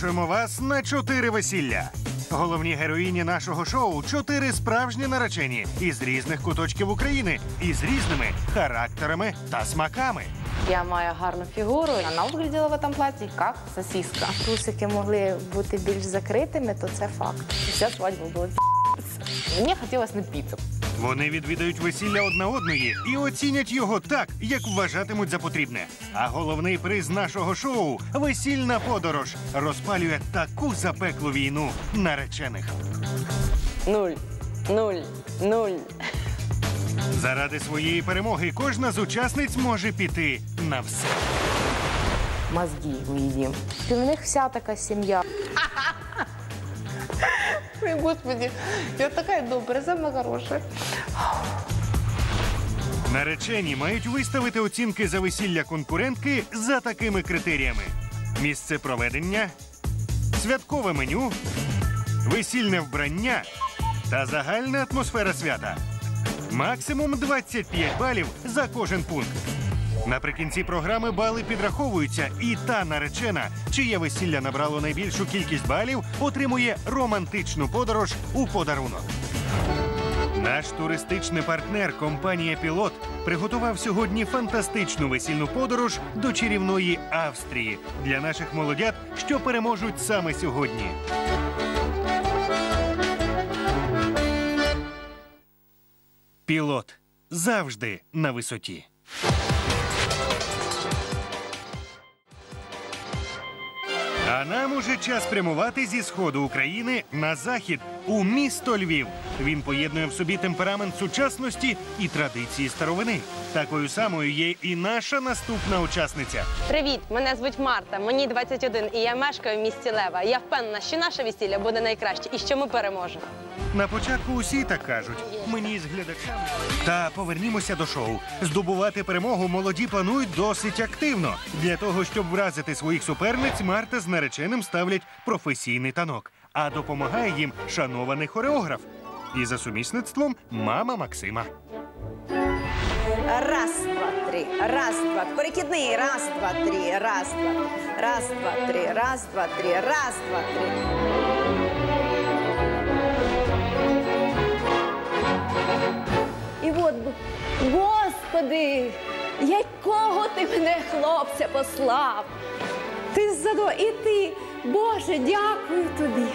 Запрошуємо вас на чотири весілля. Головні героїні нашого шоу чотири справжні наречені із різних куточків України із різними характерами та смаками. Я маю гарну фігуру. Вона виглядала в цьому платі як сосиска. Трусики могли бути більш закритими, то це факт. Вся свадьба була Мені хотілося напітися. Вони відвідають весілля одна одної і оцінять його так, як вважатимуть за потрібне. А головний приз нашого шоу весільна подорож розпалює таку запеклу війну наречених. Нуль, нуль, нуль. Заради своєї перемоги кожна з учасниць може піти на все. Мозги виїдім. І в них вся така сім'я. Ой, Господи, я така добра, сама хороша. Наречені мають виставити оцінки за весілля конкурентки за такими критеріями: місце проведення, святкове меню, весільне вбрання та загальна атмосфера свята. Максимум 25 балів за кожен пункт. Наприкінці програми бали підраховуються, і та наречена, чиє весілля набрало найбільшу кількість балів, отримує романтичну подорож у подарунок. Наш туристичний партнер компанія Пілот приготував сьогодні фантастичну весільну подорож до чарівної Австрії для наших молодят, що переможуть саме сьогодні. Пілот завжди на висоті. А нам уже час прямувати зі сходу України на захід у місто Львів. Він поєднує в собі темперамент сучасності і традиції старовини. Такою самою є і наша наступна учасниця. Привіт, мене звуть Марта, мені 21 і я мешкаю в місті Лева. Я впевнена, що наше весілля буде найкраще і що ми переможемо. На початку усі так кажуть. Мені з глядачами. Та повернімося до шоу. Здобувати перемогу молоді планують досить активно. Для того, щоб вразити своїх суперниць, Марта з нареченим ставлять професійний танок, а допомагає їм шанований хореограф. І за сумісництвом мама Максима. Раз, два, три. Раз, два. Перекидний. Раз, два, три. Раз, два. Раз, два, три. Раз, два, три. Раз, два, три. І от, Господи, якого ти мене хлопця послав? Ти задо і ти, Боже, дякую тобі.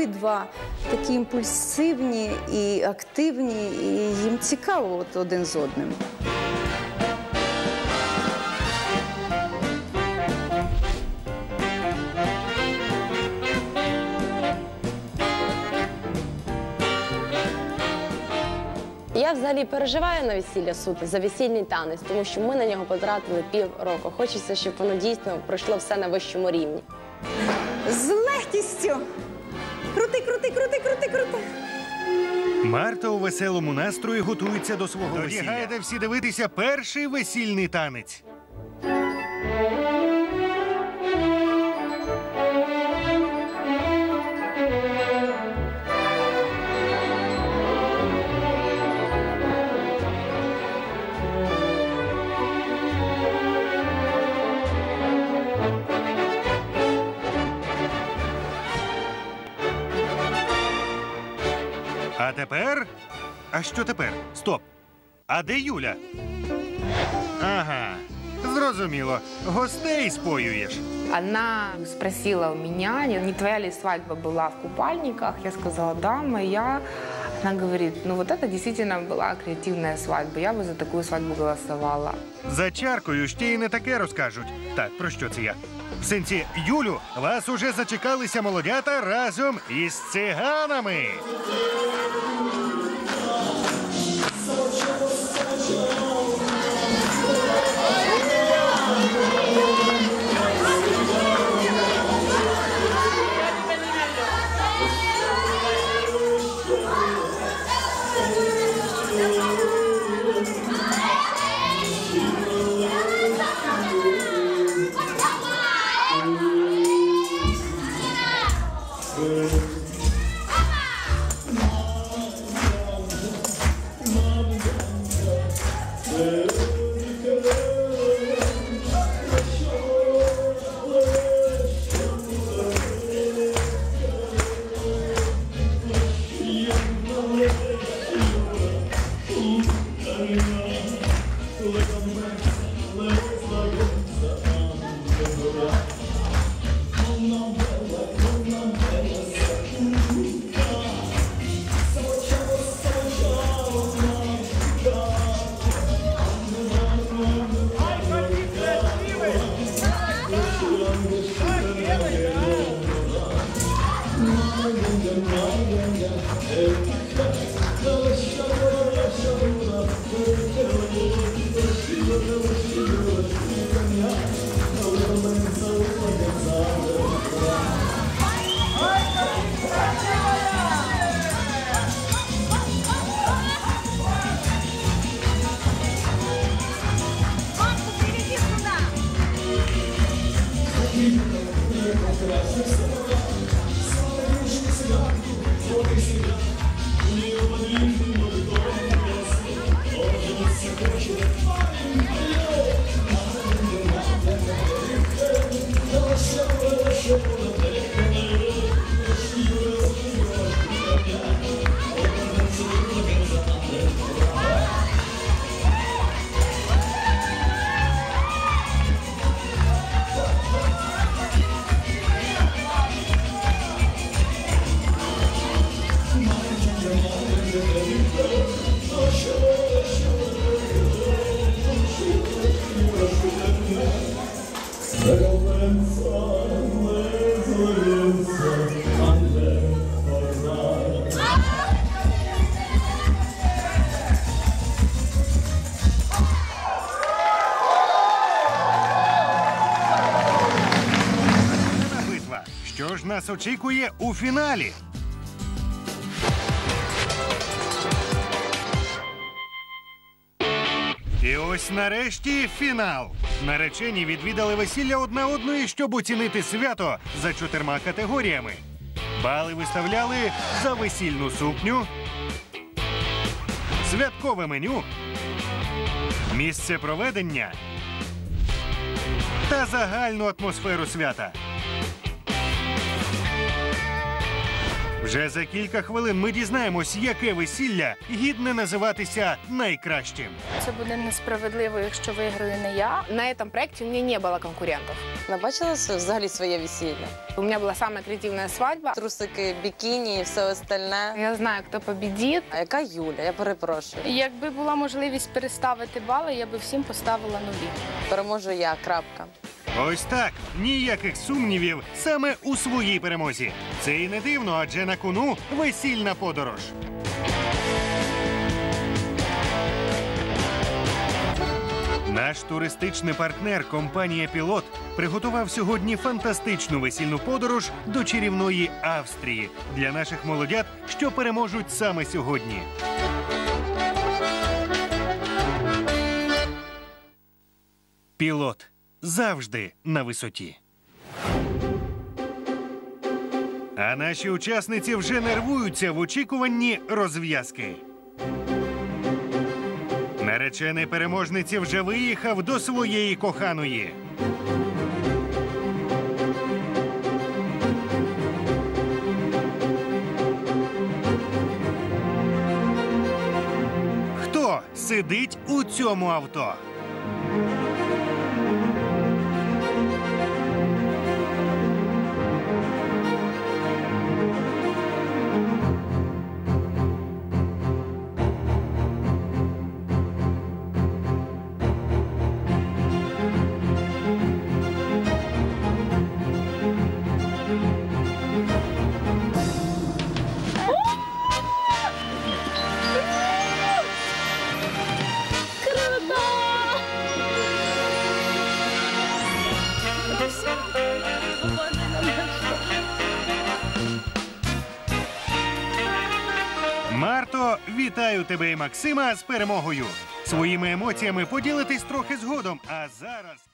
Обидва такі імпульсивні і активні, і їм цікаво от один з одним. Я взагалі переживаю на весілля суто за весільний танець, тому що ми на нього потратили півроку. Хочеться, щоб воно дійсно пройшло все на вищому рівні. З легкістю. Крути, крути, крути, крути, крути. Марта у веселому настрої готується до свого весілля. Тоді всі дивитися перший весільний танець. А тепер? А що тепер? Стоп. А де Юля? Ага. Зрозуміло. Гостей споюєш. Она спросила у меня, не не твоя ли свадьба была в купальниках. Я сказала, да, моя. Она говорит, ну вот это действительно была креативная свадьба. Я бы за такую свадьбу голосовала. За чаркою ще й не таке розкажуть. Так, про що це я? В сенсі, Юлю, вас уже зачекалися молодята разом із циганами. Look on the Gracias. Що ж нас очікує у фіналі? Ось нарешті фінал. Наречені відвідали весілля одна одної, щоб оцінити свято за чотирма категоріями. Бали виставляли за весільну сукню, святкове меню, місце проведення та загальну атмосферу свята. Вже за кілька хвилин ми дізнаємось, яке весілля гідне називатися найкращим. Це буде несправедливо, якщо виграю не я. На этом проекте у меня не было конкурентов. Не бачила с- взагалі своє весілля? У меня была самая креативная свадьба. Трусики, бікіні і все остальне. Я знаю, кто победит. А яка Юля? Я перепрошую. Якби була можливість переставити бали, я би всім поставила нові. Переможу я. Крапка. Ось так, ніяких сумнівів саме у своїй перемозі. Це і не дивно, адже на кону весільна подорож. Наш туристичний партнер, компанія Пілот, приготував сьогодні фантастичну весільну подорож до чарівної Австрії для наших молодят, що переможуть саме сьогодні. Пілот завжди на висоті. А наші учасниці вже нервуються в очікуванні розв'язки. Наречений переможниці вже виїхав до своєї коханої. Хто сидить у цьому авто? Вітаю тебе і Максима з перемогою. Своїми емоціями поділитись трохи згодом. А зараз.